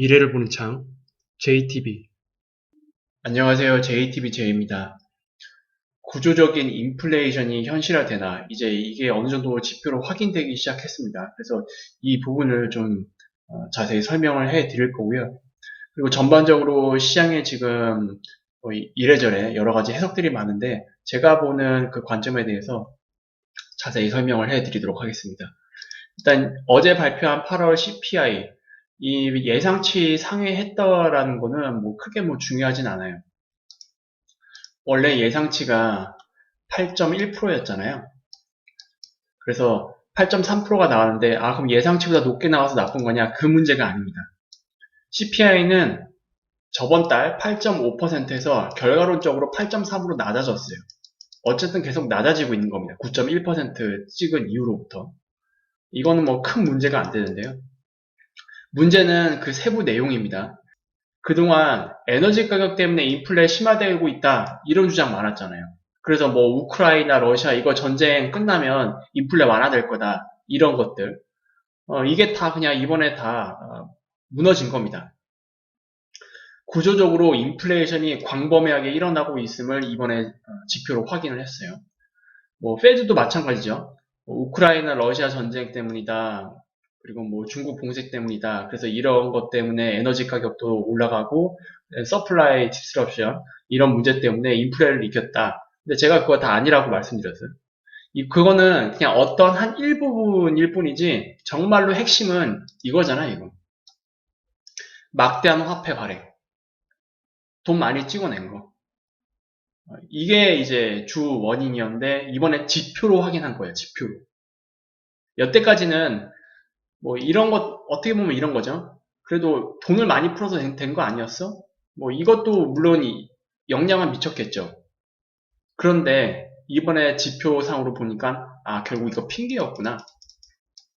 미래를 보는 창 JTB 안녕하세요. JTBJ입니다. 구조적인 인플레이션이 현실화되나 이제 이게 어느 정도 지표로 확인되기 시작했습니다. 그래서 이 부분을 좀 어, 자세히 설명을 해 드릴 거고요. 그리고 전반적으로 시장에 지금 이래저래 여러 가지 해석들이 많은데 제가 보는 그 관점에 대해서 자세히 설명을 해 드리도록 하겠습니다. 일단 어제 발표한 8월 CPI 이 예상치 상회했다라는 거는 뭐 크게 뭐 중요하진 않아요. 원래 예상치가 8.1%였잖아요. 그래서 8.3%가 나왔는데 아 그럼 예상치보다 높게 나와서 나쁜 거냐? 그 문제가 아닙니다. CPI는 저번 달 8.5%에서 결과론적으로 8.3으로 낮아졌어요. 어쨌든 계속 낮아지고 있는 겁니다. 9.1% 찍은 이후로부터. 이거는 뭐 큰 문제가 안 되는데요. 문제는 그 세부 내용입니다. 그동안 에너지 가격 때문에 인플레 심화되고 있다 이런 주장 많았잖아요. 그래서 뭐 우크라이나, 러시아 이거 전쟁 끝나면 인플레 완화될 거다 이런 것들 어, 이게 다 그냥 이번에 다 어, 무너진 겁니다. 구조적으로 인플레이션이 광범위하게 일어나고 있음을 이번에 어, 지표로 확인을 했어요. 뭐 페드도 마찬가지죠. 뭐 우크라이나, 러시아 전쟁 때문이다. 그리고 뭐 중국 봉쇄 때문이다. 그래서 이런 것 때문에 에너지 가격도 올라가고 서플라이 디스럽션 이런 문제 때문에 인플레를 일으켰다. 근데 제가 그거 다 아니라고 말씀드렸어요. 이 그거는 그냥 어떤 한 일부분일 뿐이지 정말로 핵심은 이거잖아요, 이거. 막대한 화폐 발행. 돈 많이 찍어낸 거. 어, 이게 이제 주 원인이었는데 이번에 지표로 확인한 거예요, 지표로. 여태까지는 뭐 이런 것 어떻게 보면 이런 거죠. 그래도 돈을 많이 풀어서 된 거 아니었어? 뭐 이것도 물론 이- 영향은 미쳤겠죠. 그런데 이번에 지표상으로 보니까 아 결국 이거 핑계였구나.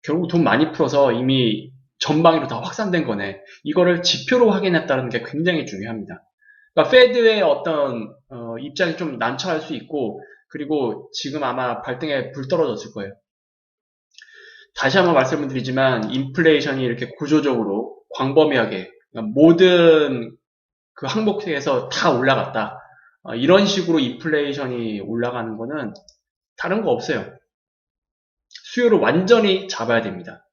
결국 돈 많이 풀어서 이미 전방위로 다 확산된 거네. 이거를 지표로 확인했다는 게 굉장히 중요합니다. 그러니까 페드의 어떤 어, 입장이 좀 난처할 수 있고 그리고 지금 아마 발등에 불 떨어졌을 거예요. 다시 한번 말씀을 드리지만 인플레이션이 이렇게 구조적으로 광범위하게 그러니까 모든 그 항목에서 다 올라갔다. 어, 이런 식으로 인플레이션이 올라가는 거는 다른 거 없어요. 수요를 완전히 잡아야 됩니다.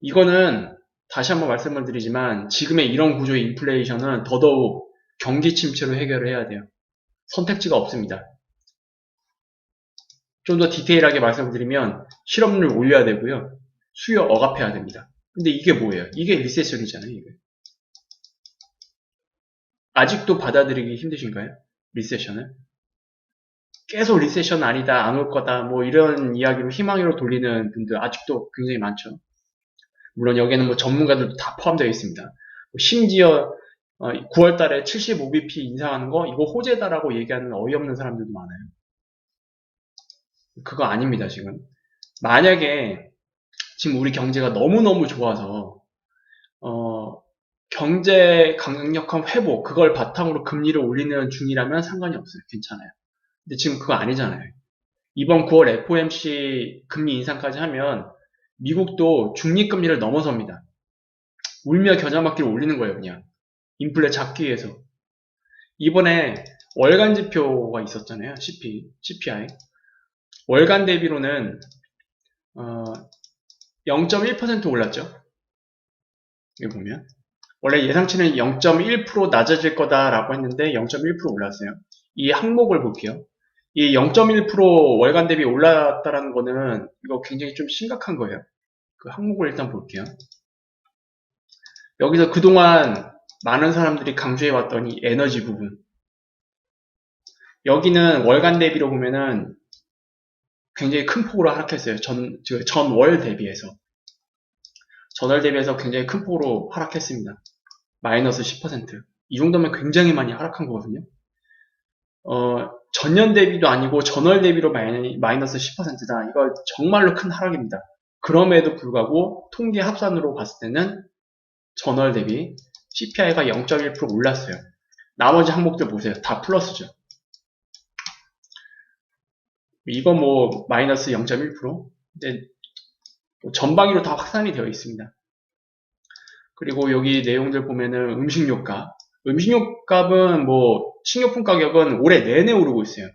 이거는 다시 한번 말씀을 드리지만 지금의 이런 구조의 인플레이션은 더더욱 경기 침체로 해결을 해야 돼요. 선택지가 없습니다. 좀 더 디테일하게 말씀드리면 실업률 올려야 되고요. 수요 억압해야 됩니다. 근데 이게 뭐예요? 이게 리세션이잖아요. 이게. 아직도 받아들이기 힘드신가요? 리세션을? 계속 리세션 아니다, 안 올 거다, 뭐 이런 이야기로 희망으로 돌리는 분들 아직도 굉장히 많죠. 물론 여기에는 뭐 전문가들도 다 포함되어 있습니다. 뭐 심지어 9월 달에 75bp 인상하는 거 이거 호재다라고 얘기하는 어이없는 사람들도 많아요. 그거 아닙니다, 지금. 만약에 지금 우리 경제가 너무너무 좋아서 어, 경제 강력한 회복 그걸 바탕으로 금리를 올리는 중이라면 상관이 없어요. 괜찮아요. 근데 지금 그거 아니잖아요. 이번 9월 FOMC 금리 인상까지 하면 미국도 중립금리를 넘어섭니다. 울며 겨자 먹기를 올리는 거예요, 그냥. 인플레 잡기 위해서. 이번에 월간 지표가 있었잖아요. CP, CPI. 월간 대비로는 어, 0.1% 올랐죠. 여기 보면 원래 예상치는 0.1% 낮아질 거다라고 했는데 0.1% 올랐어요. 이 항목을 볼게요. 이 0.1% 월간 대비 올랐다라는 거는 이거 굉장히 좀 심각한 거예요. 그 항목을 일단 볼게요. 여기서 그동안 많은 사람들이 강조해 이 에너지 부분. 여기는 월간 대비로 보면은 굉장히 큰 폭으로 하락했어요. 전, 전월 대비해서. 전월 대비해서 굉장히 큰 폭으로 하락했습니다. 마이너스 10%. 이 정도면 굉장히 많이 하락한 거거든요. 어, 전년 대비도 아니고 전월 대비로 마이 너스 10%다. 이거 정말로 큰 하락입니다. 그럼에도 불구하고 통계 합산으로 봤을 때는 전월 대비 CPI가 0.1% 올랐어요. 나머지 항목들 보세요. 다 플러스죠. 이거 뭐 마이너스 0.1%? 근데 뭐 전방위로 다 확산이 되어 있습니다. 그리고 여기 내용들 보면은 음식료 값. 음식료 값은 뭐 식료품 가격은 올해 내내 오르고 있어요.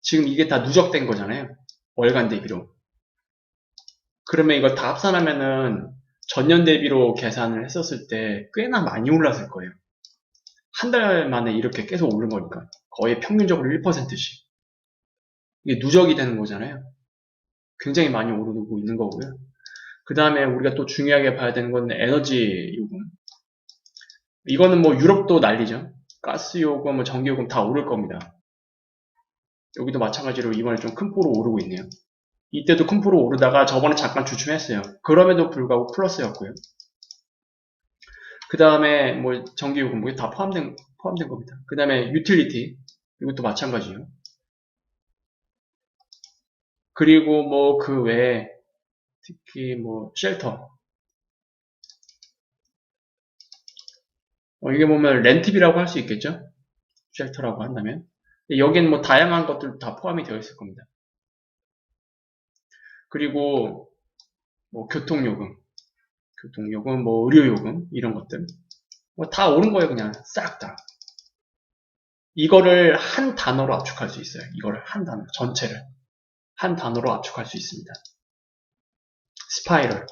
지금 이게 다 누적된 거잖아요. 월간 대비로. 그러면 이거 다 합산하면은 전년 대비로 계산을 했었을 때 꽤나 많이 올랐을 거예요. 한 달 만에 이렇게 계속 오른 거니까. 거의 평균적으로 1%씩. 이게 누적이 되는 거잖아요. 굉장히 많이 오르고 있는 거고요. 그 다음에 우리가 또 중요하게 봐야 되는 건 에너지 요금. 이거는 뭐 유럽도 난리죠. 가스 요금, 뭐 전기 요금 다 오를 겁니다. 여기도 마찬가지로 이번에 좀큰 폭으로 오르고 있네요. 이때도 큰 폭으로 오르다가 저번에 잠깐 주춤했어요. 그럼에도 불구하고 플러스였고요. 그 다음에 뭐 전기 요금 뭐 이게 다 포함된 포함된 겁니다. 그 다음에 유틸리티 이것도 마찬가지예요. 그리고 뭐 그 외에 특히 뭐 쉘터 어, 이게 보면 렌트비라고 할 수 있겠죠? 쉘터라고 한다면 여기는 뭐 다양한 것들 다 포함이 되어 있을 겁니다. 그리고 뭐 교통요금, 교통요금, 뭐 의료요금 이런 것들 뭐 다 오른 거예요 그냥 싹 다. 이거를 한 단어로 압축할 수 있어요. 이거를 한 단어 전체를 한 단어로 압축할 수 있습니다. 스파이럴.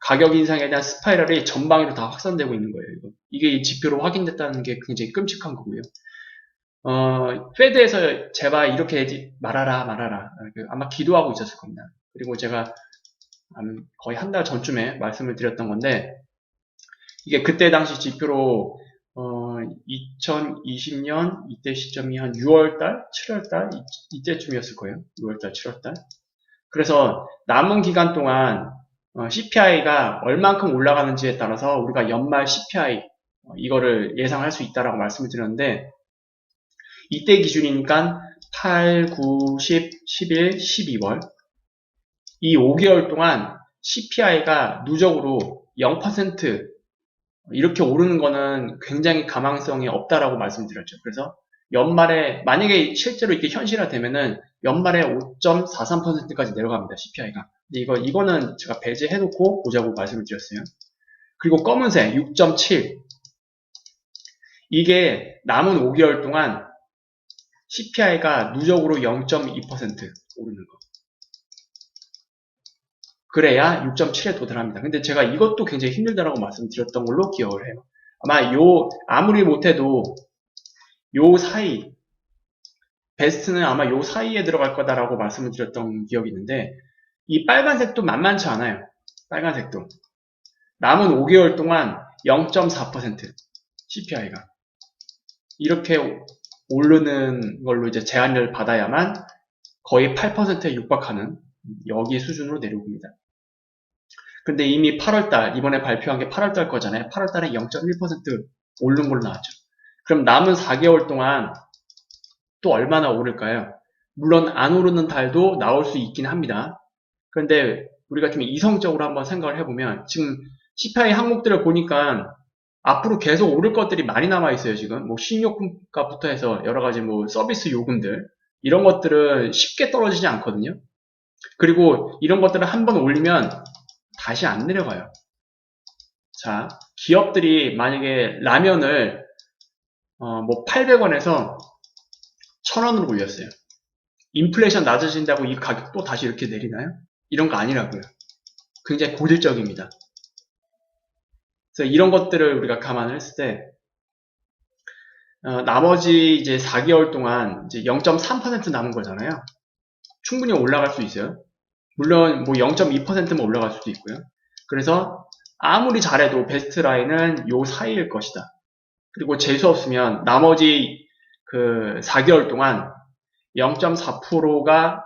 가격 인상에 대한 스파이럴이 전방위로 다 확산되고 있는 거예요. 이거. 이게 이 지표로 확인됐다는 게 굉장히 끔찍한 거고요. 어, 페드에서 제발 이렇게 하지 말아라 말아라 그 아마 기도하고 있었을 겁니다. 그리고 제가 한 거의 한 달 전쯤에 말씀을 드렸던 건데 이게 그때 당시 지표로 어, 2020년 이때 시점이 한 6월달, 7월달 이 때쯤이었을 거예요. 6월달, 7월달. 그래서 남은 기간 동안 CPI가 얼만큼 올라가는지에 따라서 우리가 연말 CPI 어, 이거를 예상할 수 있다라고 말씀을 드렸는데 이때 기준이니까 8, 9, 10, 11, 12월 이 5개월 동안 CPI가 누적으로 0% 이렇게 오르는 거는 굉장히 가망성이 없다라고 말씀드렸죠. 그래서 연말에 만약에 실제로 이렇게 현실화되면은 연말에 5.43%까지 내려갑니다. CPI가. 이거 이거는 제가 배제해 놓고 보자고 말씀을 드렸어요. 그리고 검은색 6.7 이게 남은 5개월 동안 CPI가 누적으로 0.2% 오르는 거. 그래야 6.7에 도달합니다. 근데 제가 이것도 굉장히 힘들다라고 말씀드렸던 걸로 기억을 해요. 아마 요 아무리 못해도 요 사이 베스트는 아마 요 사이에 들어갈 거다라고 말씀을 드렸던 기억이 있는데 이 빨간색도 만만치 않아요. 빨간색도 남은 5개월 동안 0.4% CPI가 이렇게 오르는 걸로 이제 제한을 받아야만 거의 8%에 육박하는 여기 수준으로 내려옵니다. 근데 이미 8월달, 이번에 발표한 게 8월달 거잖아요. 8월달에 0.1% 오른 걸로 나왔죠. 그럼 남은 4개월 동안 또 얼마나 오를까요? 물론 안 오르는 달도 나올 수 있긴 합니다. 그런데 우리가 좀 이성적으로 한번 생각을 해보면 지금 CPI 항목들을 보니까 앞으로 계속 오를 것들이 많이 남아 있어요 지금 뭐 신용품 값부터 해서 여러 가지 뭐 서비스 요금들 이런 것들은 쉽게 떨어지지 않거든요 그리고 이런 것들을 한번 올리면 다시 안 내려가요. 자, 기업들이 만약에 라면을 어, 뭐 800원에서 1000원으로 올렸어요. 인플레이션 낮아진다고 이 가격 또 다시 이렇게 내리나요? 이런 거 아니라고요. 굉장히 고질적입니다. 그래서 이런 것들을 우리가 감안을 했을 때 어, 나머지 이제 4개월 동안 이제 0.3% 남은 거잖아요. 충분히 올라갈 수 있어요. 물론 뭐 0.2%만 올라갈 수도 있고요. 그래서 아무리 잘해도 베스트 라인은 요 사이일 것이다. 그리고 재수 없으면 나머지 그 4개월 동안 0.4%가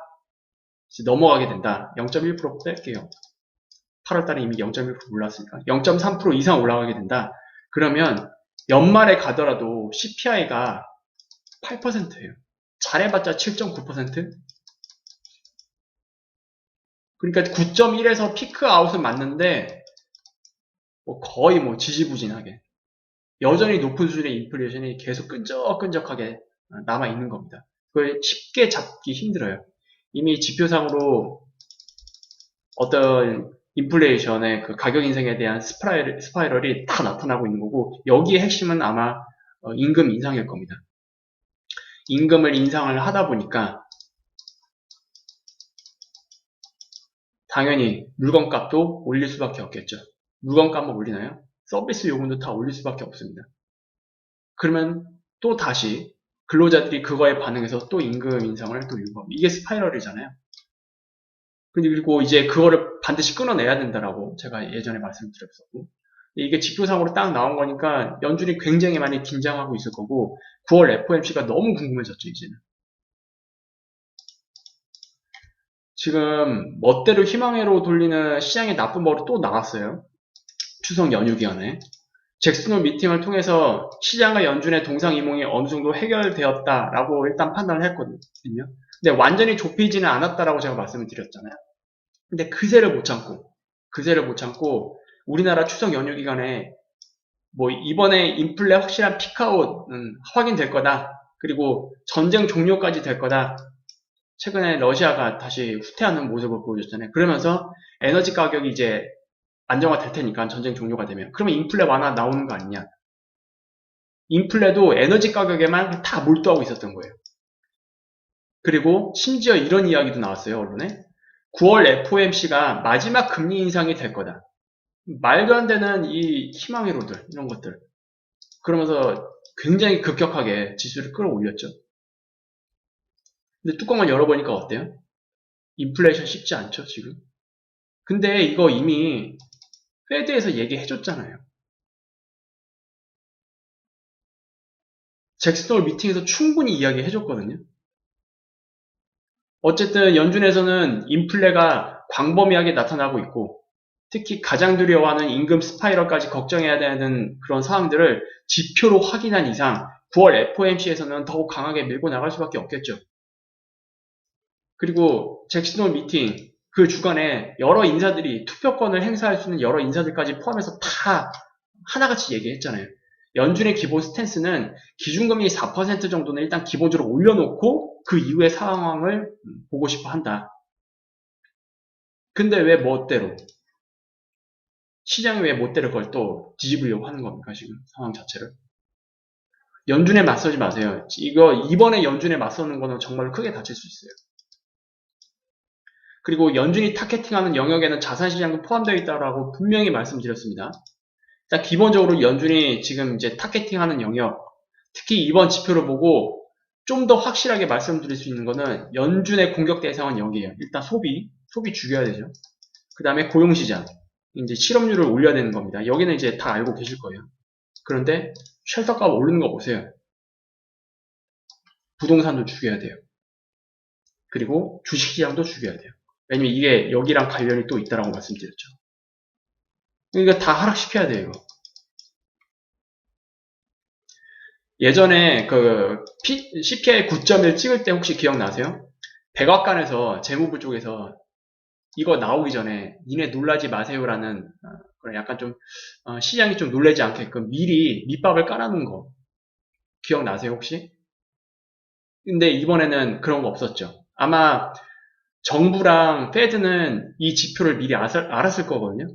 넘어가게 된다. 0.1% 뺄게요. 8월달에 이미 0.1% 올랐으니까 0.3% 이상 올라가게 된다. 그러면 연말에 가더라도 CPI가 8%예요. 잘해봤자 7.9%? 그러니까 9.1에서 피크 아웃은 맞는데 뭐 거의 뭐 지지부진하게 여전히 높은 수준의 인플레이션이 계속 끈적끈적하게 남아 있는 겁니다. 그걸 쉽게 잡기 힘들어요. 이미 지표상으로 어떤 인플레이션의 그 가격 인상에 대한 스파이럴, 스파이럴이 다 나타나고 있는 거고 여기에 핵심은 아마 어, 임금 인상일 겁니다. 임금을 인상을 하다 보니까 당연히 물건값도 올릴 수밖에 없겠죠. 물건값만 올리나요? 서비스 요금도 다 올릴 수밖에 없습니다. 그러면 또 다시 근로자들이 그거에 반응해서 또 임금 인상을 또 요구하고 이게 스파이럴이잖아요. 그리고 이제 그거를 반드시 끊어내야 된다라고 제가 예전에 말씀드렸었고 이게 지표상으로 딱 나온 거니까 연준이 굉장히 많이 긴장하고 있을 거고 9월 FOMC가 너무 궁금해졌죠 이제는 지금 멋대로 희망회로 돌리는 시장의 나쁜 버릇 또 나왔어요 추석 연휴 기간에 잭슨홀 미팅을 통해서 시장과 연준의 동상이몽이 어느 정도 해결되었다라고 일단 판단을 했거든요 근데 완전히 좁히지는 않았다라고 제가 말씀을 드렸잖아요 근데 그새를 못 참고 그새를 못 참고 우리나라 추석 연휴 기간에 뭐 이번에 인플레 확실한 피크아웃은 확인될 거다. 그리고 전쟁 종료까지 될 거다. 최근에 러시아가 다시 후퇴하는 모습을 보여줬잖아요. 그러면서 에너지 가격이 이제 안정화 될 테니까 전쟁 종료가 되면 그러면 인플레 완화 나오는 거 아니냐? 인플레도 에너지 가격에만 다 몰두하고 있었던 거예요. 그리고 심지어 이런 이야기도 나왔어요, 언론에. 9월 FOMC가 마지막 금리 인상이 될 거다. 말도 안 되는 이 희망회로들, 이런 것들. 그러면서 굉장히 급격하게 지수를 끌어올렸죠. 근데 뚜껑을 열어보니까 어때요? 인플레이션 쉽지 않죠, 지금? 근데 이거 이미 회드에서 얘기해줬잖아요. 잭슨홀 미팅에서 충분히 이야기해줬거든요. 어쨌든 연준에서는 인플레가 광범위하게 나타나고 있고 특히 가장 두려워하는 임금 스파이럴까지 걱정해야 되는 그런 상황들을 지표로 확인한 이상 9월 FOMC에서는 더욱 강하게 밀고 나갈 수밖에 없겠죠. 그리고 잭슨홀 미팅 그 주간에 여러 인사들이 투표권을 행사할 수 있는 여러 인사들까지 포함해서 다 하나같이 얘기했잖아요. 연준의 기본 스탠스는 기준금리 4% 정도는 일단 기본적으로 올려놓고 그 이후의 상황을 보고 싶어 한다. 근데 왜 멋대로? 시장이 왜 멋대로 그걸 또 뒤집으려고 하는 겁니까, 지금 상황 자체를? 연준에 맞서지 마세요. 이거, 이번에 연준에 맞서는 거는 정말 크게 다칠 수 있어요. 그리고 연준이 타겟팅하는 영역에는 자산시장도 포함되어 있다고 분명히 말씀드렸습니다. 자, 기본적으로 연준이 지금 이제 타겟팅하는 영역, 특히 이번 지표를 보고 좀 더 확실하게 말씀드릴 수 있는 거는 연준의 공격 대상은 여기에요. 일단 소비, 소비 죽여야 되죠. 그 다음에 고용시장, 이제 실업률을 올려야 되는 겁니다. 여기는 이제 다 알고 계실 거예요. 그런데 쉘터값 오르는 거 보세요. 부동산도 죽여야 돼요. 그리고 주식시장도 죽여야 돼요. 왜냐면 이게 여기랑 관련이 또 있다라고 말씀드렸죠. 그러니까 다 하락시켜야 돼요. 예전에 그 CPI 9.1 찍을 때 혹시 기억나세요? 백악관에서 재무부 쪽에서 이거 나오기 전에 니네 놀라지 마세요라는 어, 그런 약간 좀 어, 시장이 좀 놀라지 않게끔 미리 밑밥을 깔아놓은 거 기억나세요 혹시? 근데 이번에는 그런 거 없었죠. 아마 정부랑 페드는 이 지표를 미리 알았을, 거거든요.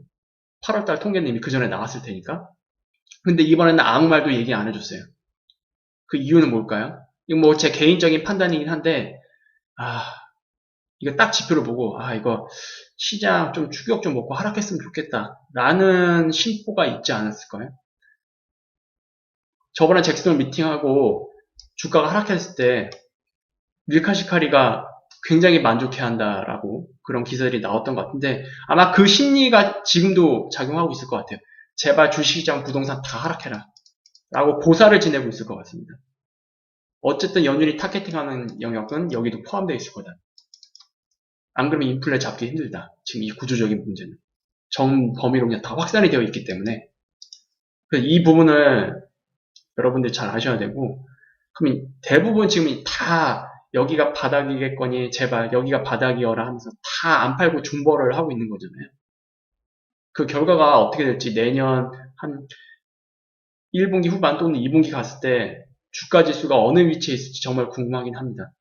8월달 통계는 이미 그 전에 나왔을 테니까. 근데 이번에는 아무 말도 얘기 안 해줬어요. 그 이유는 뭘까요? 이거 뭐 제 개인적인 판단이긴 한데, 아, 이거 딱 지표를 보고, 아, 이거 시장 좀 추격 좀 먹고 하락했으면 좋겠다. 라는 심보가 있지 않았을까요? 저번에 잭슨 미팅하고 주가가 하락했을 때, 밀카시카리가 굉장히 만족해 한다라고 그런 기사들이 나왔던 것 같은데 아마 그 심리가 지금도 작용하고 있을 것 같아요. 제발 주식시장 부동산 다 하락해라. 라고 고사를 지내고 있을 것 같습니다. 어쨌든 연준이 타겟팅하는 영역은 여기도 포함되어 있을 거다. 안 그러면 인플레 잡기 힘들다. 지금 이 구조적인 문제는. 정 범위로 그냥 다 확산이 되어 있기 때문에 이 부분을 여러분들 잘 아셔야 되고 그럼 대부분 지금 다 여기가 바닥이겠거니 제발 여기가 바닥이어라 하면서 다 안 팔고 중벌을 하고 있는 거잖아요. 그 결과가 어떻게 될지 내년 한 1분기 후반 또는 2분기 갔을 때 주가 지수가 어느 위치에 있을지 정말 궁금하긴 합니다.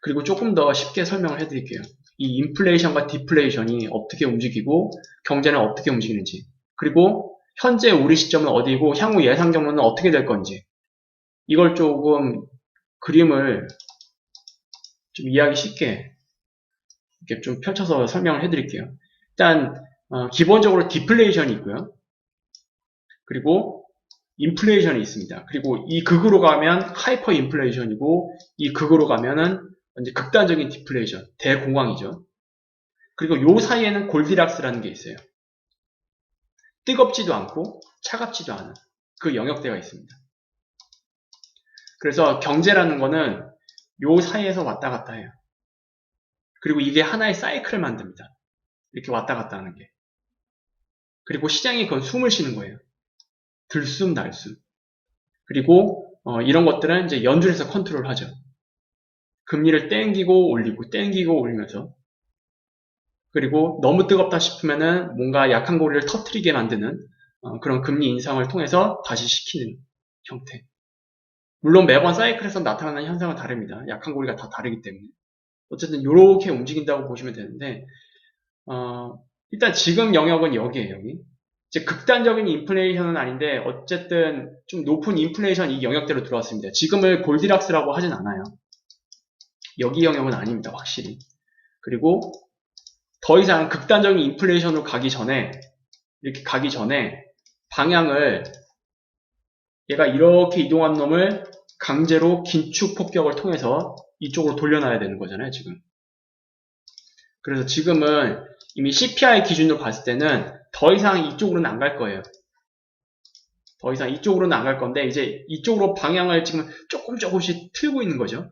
그리고 조금 더 쉽게 설명을 해드릴게요. 이 인플레이션과 디플레이션이 어떻게 움직이고 경제는 어떻게 움직이는지 그리고 현재 우리 시점은 어디고 향후 예상 경로는 어떻게 될 건지 이걸 조금 그림을 좀 이해하기 쉽게 이렇게 좀 펼쳐서 설명을 해드릴게요. 일단 어, 기본적으로 디플레이션이 있고요. 그리고 인플레이션이 있습니다. 그리고 이 극으로 가면 하이퍼 인플레이션이고 이 극으로 가면은 이제 극단적인 디플레이션, 대공황이죠. 그리고 요 사이에는 골디락스라는 게 있어요. 뜨겁지도 않고 차갑지도 않은 그 영역대가 있습니다. 그래서 경제라는 거는 요 사이에서 왔다 갔다 해요. 그리고 이게 하나의 사이클을 만듭니다. 이렇게 왔다 갔다 하는 게. 그리고 시장이 그건 숨을 쉬는 거예요. 들숨 날숨. 그리고 어, 이런 것들은 이제 연준에서 컨트롤 하죠. 금리를 땡기고 올리고 땡기고 올리면서 그리고 너무 뜨겁다 싶으면은 뭔가 약한 고리를 터트리게 만드는 어, 그런 금리 인상을 통해서 다시 식히는 형태. 물론 매번 사이클에서 나타나는 현상은 다릅니다. 약한 고리가 다 다르기 때문에. 어쨌든 이렇게 움직인다고 보시면 되는데 어, 일단 지금 영역은 여기에요. 여기. 이제 극단적인 인플레이션은 아닌데 어쨌든 좀 높은 인플레이션 이 영역대로 들어왔습니다. 지금을 골디락스라고 하진 않아요. 여기 영역은 아닙니다. 확실히. 그리고 더 이상 극단적인 인플레이션으로 가기 전에 이렇게 가기 전에 방향을 얘가 이렇게 이동한 놈을 강제로 긴축 폭격을 통해서 이쪽으로 돌려놔야 되는 거잖아요, 지금. 그래서 지금은 이미 CPI 기준으로 봤을 때는 더 이상 이쪽으로는 안 갈 거예요. 더 이상 이쪽으로는 안 갈 건데 이제 이쪽으로 방향을 지금 조금 조금씩 틀고 있는 거죠.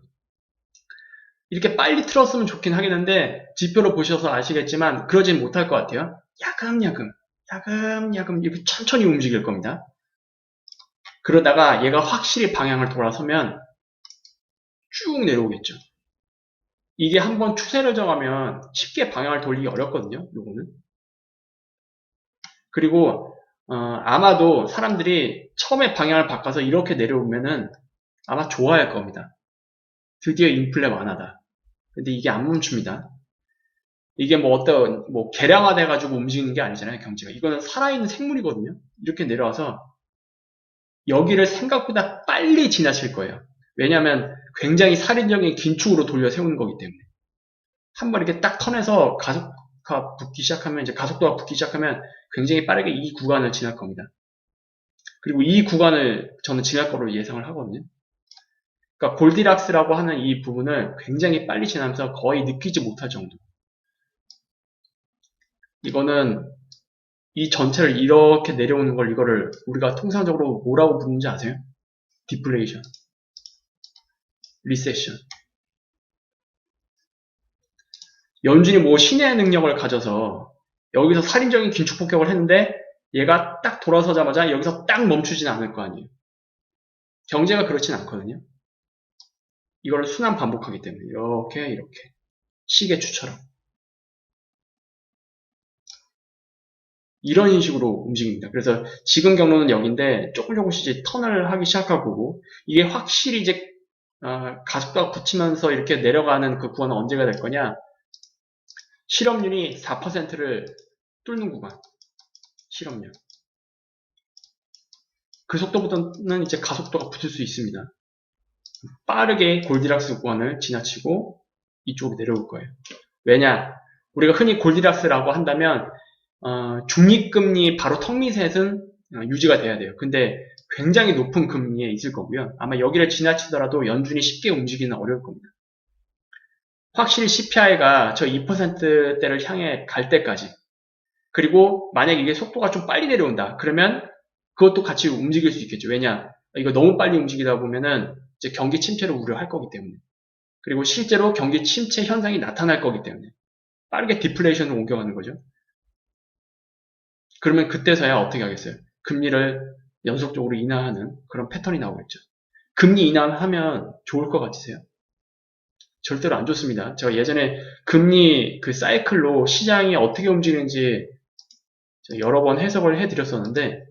이렇게 빨리 틀었으면 좋긴 하겠는데 지표로 보셔서 아시겠지만 그러진 못할 것 같아요. 야금야금 야금야금 이렇게 천천히 움직일 겁니다. 그러다가 얘가 확실히 방향을 돌아서면 쭉 내려오겠죠. 이게 한번 추세를 정하면 쉽게 방향을 돌리기 어렵거든요. 요거는. 그리고 어, 아마도 사람들이 처음에 방향을 바꿔서 이렇게 내려오면은 아마 좋아할 겁니다. 드디어 인플레 완화다. 근데 이게 안 멈춥니다. 이게 뭐 어떤 뭐 개량화돼 가지고 움직이는 게 아니잖아요, 경제가. 이거는 살아있는 생물이거든요. 이렇게 내려와서 여기를 생각보다 빨리 지나칠 거예요. 왜냐하면 굉장히 살인적인 긴축으로 돌려 세우는 거기 때문에. 한 번 이렇게 딱 턴해서 가속화 붙기 시작하면, 이제 가속도가 붙기 시작하면 굉장히 빠르게 이 구간을 지날 겁니다. 그리고 이 구간을 저는 지날 거로 예상을 하거든요. 그러니까 골디락스라고 하는 이 부분을 굉장히 빨리 지나면서 거의 느끼지 못할 정도. 이거는 이 전체를 이렇게 내려오는 걸 이거를 우리가 통상적으로 뭐라고 부르는지 아세요? 디플레이션, 리세션. 연준이 뭐 신의 능력을 가져서 여기서 살인적인 긴축 폭격을 했는데 얘가 딱 돌아서자마자 여기서 딱 멈추진 않을 거 아니에요. 경제가 그렇진 않거든요. 이걸 순환 반복하기 때문에 이렇게 이렇게 시계추처럼 이런 식으로 움직입니다. 그래서 지금 경로는 여기인데 조금 조금씩 이제 턴을 하기 시작하고 이게 확실히 이제 어, 가속도가 붙이면서 이렇게 내려가는 그 구간은 언제가 될 거냐? 실업률이 4%를 뚫는 구간. 실업률. 그 속도보다는 이제 가속도가 붙을 수 있습니다. 빠르게 골디락스 구간을 지나치고 이쪽으로 내려올 거예요. 왜냐? 우리가 흔히 골디락스라고 한다면 어, 중립금리 바로 턱 밑에는 유지가 돼야 돼요. 근데 굉장히 높은 금리에 있을 거고요. 아마 여기를 지나치더라도 연준이 쉽게 움직이는 어려울 겁니다. 확실히 CPI가 저 2%대를 향해 갈 때까지 그리고 만약 이게 속도가 좀 빨리 내려온다. 그러면 그것도 같이 움직일 수 있겠죠. 왜냐? 이거 너무 빨리 움직이다 보면은 이제 경기 침체를 우려할 거기 때문에. 그리고 실제로 경기 침체 현상이 나타날 거기 때문에. 빠르게 디플레이션으로 옮겨가는 거죠. 그러면 그때서야 어떻게 하겠어요? 금리를 연속적으로 인하하는 그런 패턴이 나오겠죠. 금리 인하하면 좋을 것 같으세요? 절대로 안 좋습니다. 제가 예전에 금리 그 사이클로 시장이 어떻게 움직이는지 여러 번 해석을 해드렸었는데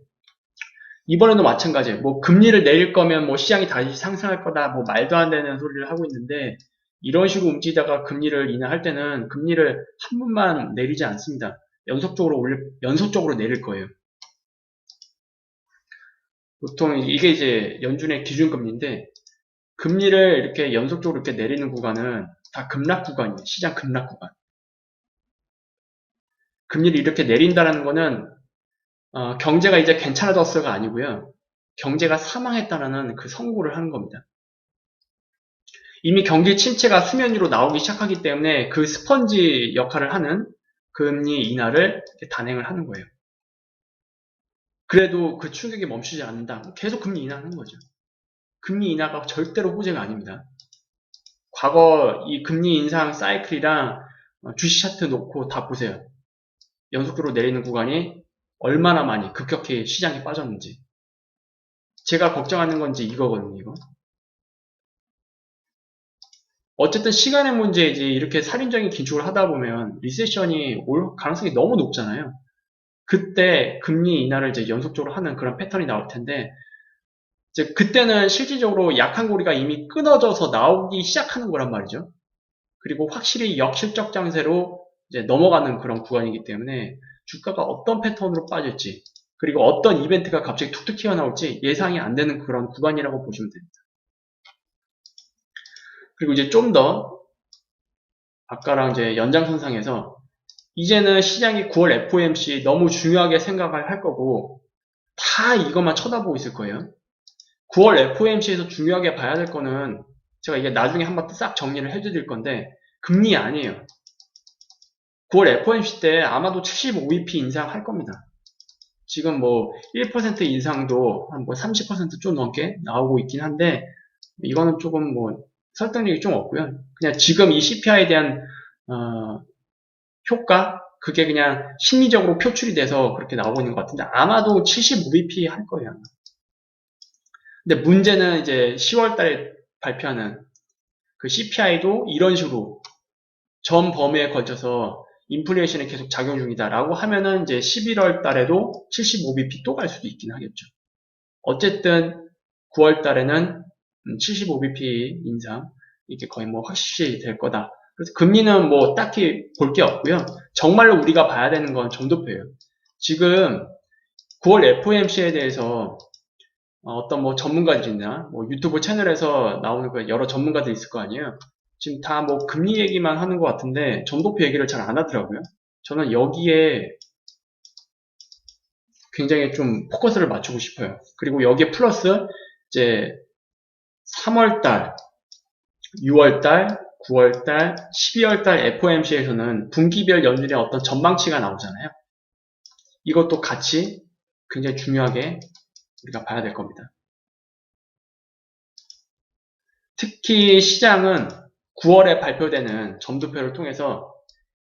이번에도 마찬가지예요. 뭐 금리를 내릴 거면 뭐 시장이 다시 상승할 거다 뭐 말도 안 되는 소리를 하고 있는데 이런 식으로 움직이다가 금리를 인하할 때는 금리를 한 번만 내리지 않습니다. 연속적으로 올릴, 연속적으로 내릴 거예요. 보통 이게 이제 연준의 기준금리인데 금리를 이렇게 연속적으로 이렇게 내리는 구간은 다 급락 구간이에요. 시장 급락 구간. 금리를 이렇게 내린다는 거는 어, 경제가 이제 괜찮아졌어가 아니고요. 경제가 사망했다라는 그 선고를 하는 겁니다. 이미 경기 침체가 수면 위로 나오기 시작하기 때문에 그 스펀지 역할을 하는 금리 인하를 단행을 하는 거예요. 그래도 그 충격이 멈추지 않는다. 계속 금리 인하하는 거죠. 금리 인하가 절대로 호재가 아닙니다. 과거 이 금리 인상 사이클이랑 어, 주식 차트 놓고 다 보세요. 연속적으로 내리는 구간이 얼마나 많이 급격히 시장이 빠졌는지. 제가 걱정하는 건지 이거거든요, 이거. 어쨌든 시간의 문제 이제 이렇게 살인적인 긴축을 하다 보면 리세션이 올 가능성이 너무 높잖아요. 그때 금리 인하를 이제 연속적으로 하는 그런 패턴이 나올 텐데 이제 그때는 실질적으로 약한 고리가 이미 끊어져서 나오기 시작하는 거란 말이죠. 그리고 확실히 역실적 장세로 이제 넘어가는 그런 구간이기 때문에 주가가 어떤 패턴으로 빠질지 그리고 어떤 이벤트가 갑자기 툭툭 튀어나올지 예상이 안 되는 그런 구간이라고 보시면 됩니다. 그리고 이제 좀 더 아까랑 이제 연장선상에서 이제는 시장이 9월 FOMC 너무 중요하게 생각을 할 거고 다 이것만 쳐다보고 있을 거예요. 9월 FOMC에서 중요하게 봐야 될 거는 제가 이게 나중에 한번 싹 정리를 해드릴 건데 금리 아니에요. 9월 FOMC 때 아마도 75bp 인상할 겁니다. 지금 뭐 1% 인상도 한 뭐 30%좀 넘게 나오고 있긴 한데 이거는 조금 뭐 설득력이 좀 없고요. 그냥 지금 이 CPI에 대한 어, 효과 그게 그냥 심리적으로 표출이 돼서 그렇게 나오고 있는 것 같은데 아마도 75bp 할 거예요. 근데 문제는 이제 10월 달에 발표하는 그 CPI도 이런 식으로 전 범위에 걸쳐서 인플레이션이 계속 작용 중이다라고 하면은 이제 11월 달에도 75bp 또 갈 수도 있긴 하겠죠. 어쨌든 9월 달에는 75bp 인상 이게 거의 뭐 확실히 될 거다. 그래서 금리는 뭐 딱히 볼 게 없고요. 정말로 우리가 봐야 되는 건 점도표예요. 지금 9월 FOMC에 대해서 어떤 뭐 전문가들이나 뭐 유튜브 채널에서 나오는 그 여러 전문가들 있을 거 아니에요. 지금 다 뭐 금리 얘기만 하는 것 같은데 점도표 얘기를 잘 안 하더라고요. 저는 여기에 굉장히 좀 포커스를 맞추고 싶어요. 그리고 여기에 플러스 이제 3월달, 6월달, 9월달, 12월달 FOMC에서는 분기별 연준의 어떤 전망치가 나오잖아요. 이것도 같이 굉장히 중요하게 우리가 봐야 될 겁니다. 특히 시장은 9월에 발표되는 점도표를 통해서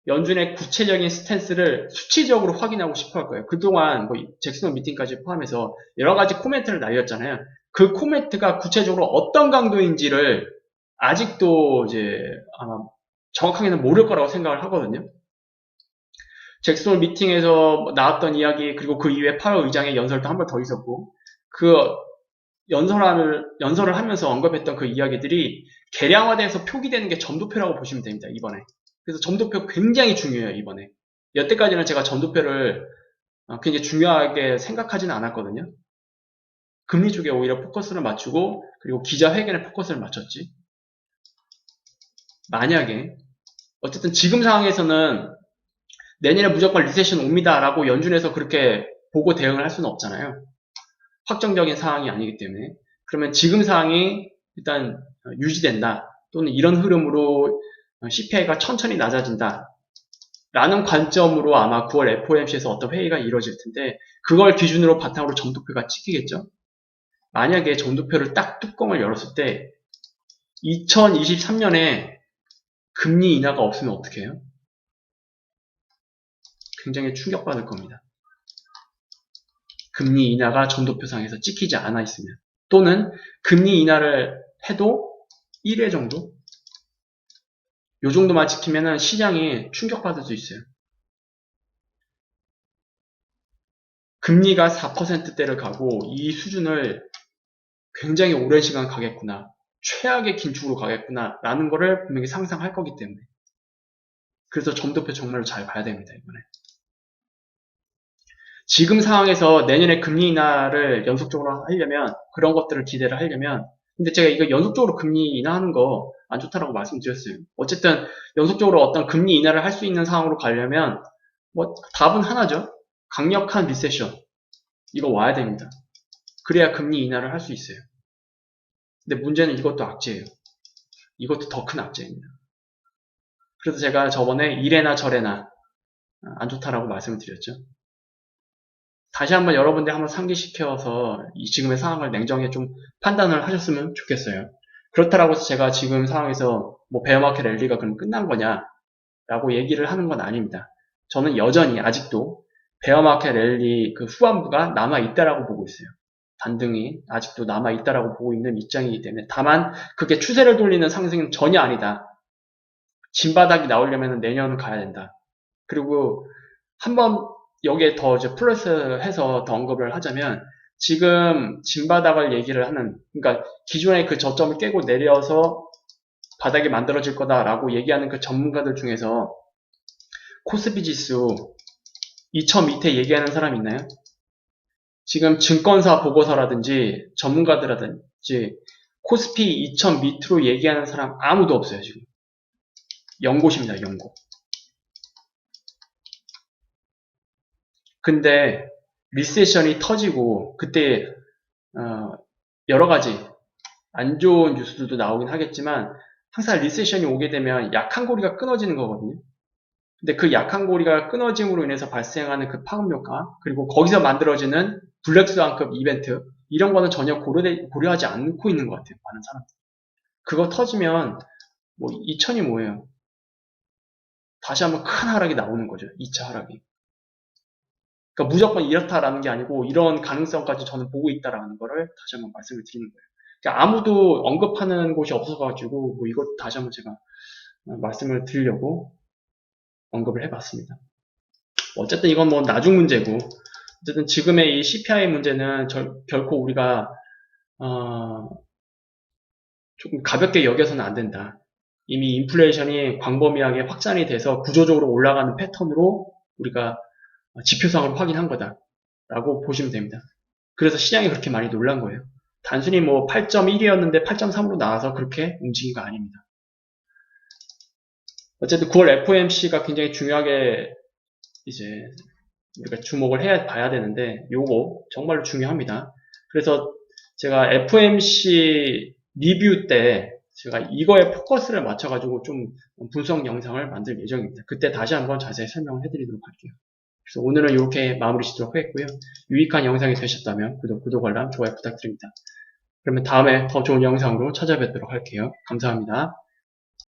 연준의 구체적인 스탠스를 수치적으로 확인하고 싶어 할 거예요. 그동안 뭐 잭슨 미팅까지 포함해서 여러 가지 코멘트를 날렸잖아요. 그 코멘트가 구체적으로 어떤 강도인지를 아직도 이제 아마 정확하게는 모를 거라고 생각을 하거든요. 잭슨 미팅에서 나왔던 이야기 그리고 그 이후에 8월 의장의 연설도 한 번 더 있었고 그 연설을 연설을 하면서 언급했던 그 이야기들이 계량화돼서 표기되는 게 점도표라고 보시면 됩니다. 이번에. 그래서 점도표 굉장히 중요해요. 이번에. 여태까지는 제가 점도표를 어, 굉장히 중요하게 생각하지는 않았거든요. 금리 쪽에 오히려 포커스를 맞추고 그리고 기자회견에 포커스를 맞췄지. 만약에 어쨌든 지금 상황에서는 내년에 무조건 리세션 옵니다라고 연준에서 그렇게 보고 대응을 할 수는 없잖아요. 확정적인 상황이 아니기 때문에 그러면 지금 상황이 일단 유지된다 또는 이런 흐름으로 CPI가 천천히 낮아진다 라는 관점으로 아마 9월 FOMC에서 어떤 회의가 이루어질 텐데 그걸 기준으로 바탕으로 점도표가 찍히겠죠 만약에 점도표를 딱 뚜껑을 열었을 때 2023년에 금리 인하가 없으면 어떻게 해요? 굉장히 충격받을 겁니다. 금리 인하가 점도표상에서 찍히지 않아 있으면 또는 금리 인하를 해도 1회 정도? 요 정도만 지키면 시장이 충격받을 수 있어요. 금리가 4%대를 가고 이 수준을 굉장히 오랜 시간 가겠구나. 최악의 긴축으로 가겠구나. 라는 거를 분명히 상상할 거기 때문에. 그래서 점도표 정말로 잘 봐야 됩니다 이번에. 지금 상황에서 내년에 금리 인하를 연속적으로 하려면 그런 것들을 기대를 하려면 근데 제가 이거 연속적으로 금리 인하하는 거 안 좋다라고 말씀드렸어요. 어쨌든 연속적으로 어떤 금리 인하를 할 수 있는 상황으로 가려면 뭐 답은 하나죠. 강력한 리세션. 이거 와야 됩니다 그래야 금리 인하를 할 수 있어요 근데 문제는 이것도 악재예요. 이것도 더 큰 악재입니다. 그래서 제가 저번에 이래나 저래나 안 좋다라고 말씀을 드렸죠. 다시 한번 여러분들 한번 상기시켜서 이 지금의 상황을 냉정하게 좀 판단을 하셨으면 좋겠어요. 그렇다라고 해서 제가 지금 상황에서 뭐 베어마켓 랠리가 그럼 끝난 거냐라고 얘기를 하는 건 아닙니다. 저는 여전히 아직도 베어마켓 랠리 그 후반부가 남아 있다라고 보고 있어요. 반등이 아직도 남아 있다라고 보고 있는 입장이기 때문에 다만 그게 추세를 돌리는 상승은 전혀 아니다. 진바닥이 나오려면 내년은 가야 된다. 그리고 한번 여기에 더 이제 플러스해서 더 언급을 하자면 지금 진바닥을 얘기를 하는 그러니까 기존의 그 저점을 깨고 내려서 바닥이 만들어질 거다라고 얘기하는 그 전문가들 중에서 코스피 지수 2천 밑에 얘기하는 사람 있나요? 지금 증권사 보고서라든지 전문가들라든지 코스피 2000 밑으로 얘기하는 사람 아무도 없어요 지금. 연고십니다 연고. 근데 리세션이 터지고 그때 어, 여러 가지 안 좋은 뉴스들도 나오긴 하겠지만 항상 리세션이 오게 되면 약한 고리가 끊어지는 거거든요. 근데 그 약한 고리가 끊어짐으로 인해서 발생하는 그 파급 효과 그리고 거기서 만들어지는 블랙스완급 이벤트 이런 거는 전혀 고려, 고려하지 않고 있는 것 같아요 많은 사람들 그거 터지면 뭐 2천이 뭐예요? 다시 한번 큰 하락이 나오는 거죠 2차 하락이. 그러니까 무조건 이렇다라는 게 아니고 이런 가능성까지 저는 보고 있다라는 거를 다시 한번 말씀을 드리는 거예요. 그러니까 아무도 언급하는 곳이 없어가지고 뭐 이것 다시 한번 제가 말씀을 드리려고 언급을 해봤습니다. 어쨌든 이건 뭐 나중 문제고 어쨌든 지금의 이 CPI 문제는 저, 결코 우리가 어, 조금 가볍게 여겨서는 안 된다. 이미 인플레이션이 광범위하게 확산이 돼서 구조적으로 올라가는 패턴으로 우리가 지표상으로 확인한 거다. 라고 보시면 됩니다. 그래서 시장이 그렇게 많이 놀란 거예요. 단순히 뭐 8.1이었는데 8.3으로 나와서 그렇게 움직인 거 아닙니다. 어쨌든 9월 FOMC가 굉장히 중요하게 이제 우리가 주목을 해야 봐야 되는데 요거 정말로 중요합니다. 그래서 제가 FOMC 리뷰 때 제가 이거에 포커스를 맞춰가지고 좀 분석 영상을 만들 예정입니다. 그때 다시 한번 자세히 설명을 해드리도록 할게요. 그래서 오늘은 이렇게 마무리 짓도록 하겠고요. 유익한 영상이 되셨다면 구독, 구독, 알람, 좋아요 부탁드립니다. 그러면 다음에 더 좋은 영상으로 찾아뵙도록 할게요. 감사합니다.